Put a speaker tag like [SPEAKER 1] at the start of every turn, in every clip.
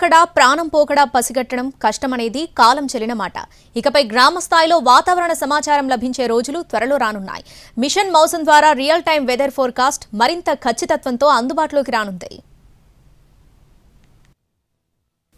[SPEAKER 1] ఎక్కడా ప్రాణం పోకడా పసిగట్టడం కష్టమనేది కాలం చెల్లిన మాట. ఇకపై గ్రామ స్థాయిలో వాతావరణ సమాచారం లభించే రోజులు త్వరలో రానున్నాయి. మిషన్ మౌసం ద్వారా రియల్ టైం వెదర్ ఫోర్కాస్ట్ మరింత ఖచ్చితత్వంతో అందుబాటులోకి రానుంది.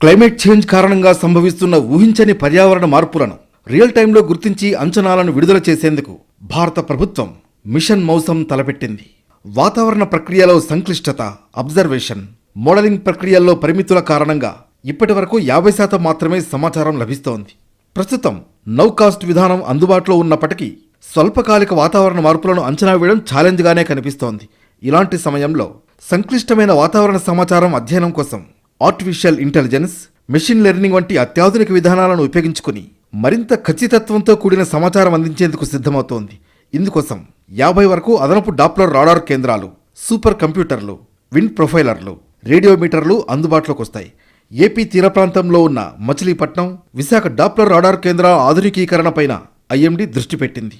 [SPEAKER 2] క్లైమేట్ చేంజ్ కారణంగా సంభవిస్తున్న ఊహించని పర్యావరణ మార్పులను రియల్ టైంలో గుర్తించి అంచనాలను విడుదల చేసేందుకు భారత ప్రభుత్వం మిషన్ మౌసం తలపెట్టింది. వాతావరణ ప్రక్రియలో సంక్లిష్టత అబ్జర్వేషన్ మోడలింగ్ ప్రక్రియల్లో పరిమితుల కారణంగా ఇప్పటి వరకు యాభై శాతం మాత్రమే సమాచారం లభిస్తోంది. ప్రస్తుతం నౌకాస్ట్ విధానం అందుబాటులో ఉన్నప్పటికీ స్వల్పకాలిక వాతావరణ మార్పులను అంచనా వేయడం ఛాలెంజ్గానే కనిపిస్తోంది. ఇలాంటి సమయంలో సంక్లిష్టమైన వాతావరణ సమాచారం అధ్యయనం కోసం ఆర్టిఫిషియల్ ఇంటెలిజెన్స్ మెషిన్ లెర్నింగ్ వంటి అత్యాధునిక విధానాలను ఉపయోగించుకుని మరింత ఖచ్చితత్వంతో కూడిన సమాచారం అందించేందుకు సిద్ధమవుతోంది. ఇందుకోసం యాభై వరకు అదనపు డాప్లర్ రాడార్ కేంద్రాలు సూపర్ కంప్యూటర్లు విండ్ ప్రొఫైలర్లు రేడియోమీటర్లు అందుబాటులోకి వస్తాయి. ఏపీ తీర ప్రాంతంలో ఉన్న మచిలీపట్నం విశాఖ డాప్లర్ రాడార్ కేంద్రాల ఆధునికీకరణపైన ఐఎండీ దృష్టి పెట్టింది.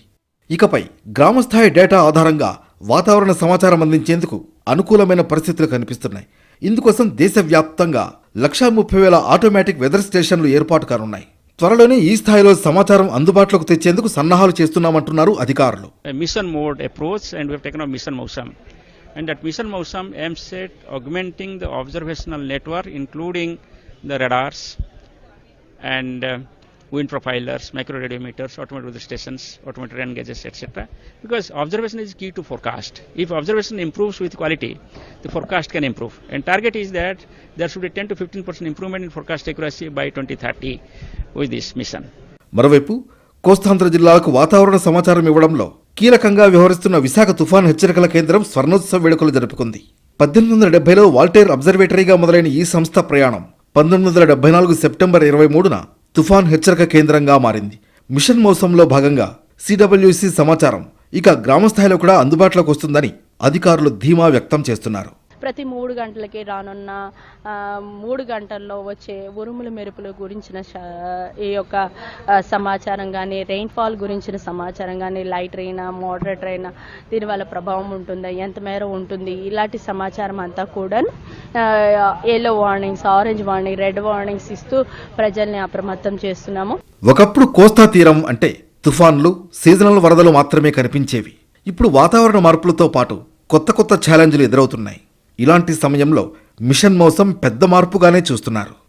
[SPEAKER 2] ఇకపై గ్రామస్థాయి డేటా ఆధారంగా వాతావరణ సమాచారం అందించేందుకు అనుకూలమైన పరిస్థితులు కనిపిస్తున్నాయి. ఇందుకోసం దేశవ్యాప్తంగా లక్షా ముప్పై వేల ఆటోమేటిక్ వెదర్ స్టేషన్లు ఏర్పాటు కానున్నాయి. త్వరలోనే ఈ స్థాయిలో సమాచారం అందుబాటులోకి తెచ్చేందుకు సన్నాహాలు చేస్తున్నామంటున్నారు అధికారులు.
[SPEAKER 3] Mission mode approach and mission motion have taken up mission Mausam. And that mission Mausam aims at augmenting the observational network including the radars and uh, wind profilers, micro radiometers, automated weather stations, automated rain gauges, etc. Because observation is key to forecast. If observation improves with quality, the forecast can improve. And target is that there should be 10 to 15 percent improvement in forecast accuracy by 2030 with this mission.
[SPEAKER 2] మరోవైపు కోస్తాంధ్ర జిల్లాలకు వాతావరణ సమాచారం ఇవ్వడంలో కీలకంగా వ్యవహరిస్తున్న విశాఖ తుఫాన్ హెచ్చరికల కేంద్రం స్వర్ణోత్సవ వేడుకలు జరుపుకుంది. పద్దెనిమిది వందల డెబ్బైలో వాల్టేర్ అబ్జర్వేటరీగా మొదలైన ఈ సంస్థ ప్రయాణం పంతొమ్మిది వందల డెబ్బై నాలుగు సెప్టెంబర్ ఇరవై మూడున తుఫాన్ హెచ్చరిక కేంద్రంగా మారింది. మిషన్ మోసంలో భాగంగా సిడబ్ల్యూసి సమాచారం ఇక గ్రామస్థాయిలో కూడా అందుబాటులోకి వస్తుందని అధికారులు ధీమా వ్యక్తం చేస్తున్నారు.
[SPEAKER 4] ప్రతి మూడు గంటలకి రానున్న మూడు గంటల్లో వచ్చే ఉరుముల మెరుపుల గురించిన ఈ యొక్క సమాచారం కానీ రెయిన్ఫాల్ గురించిన సమాచారం కానీ లైట్ రైనా మోడరేట్ రైనా దీనివల్ల ప్రభావం ఉంటుందా? ఎంత మేర ఉంటుంది? ఇలాంటి సమాచారం అంతా కూడా yellow warnings orange warning red warnings ఇస్తూ ప్రజల్ని అప్రమత్తం చేస్తున్నాము.
[SPEAKER 2] ఒకప్పుడు కోస్తా తీరం అంటే తుఫాన్లు సీజనల్ వరదలు మాత్రమే కనిపించేవి. ఇప్పుడు వాతావరణ మార్పులతో పాటు కొత్త కొత్త ఛాలెంజ్లు ఎదురవుతున్నాయి. ఇలాంటి సమయంలో మిషన్ మోసం పెద్ద మార్పుగానే చూస్తున్నారు.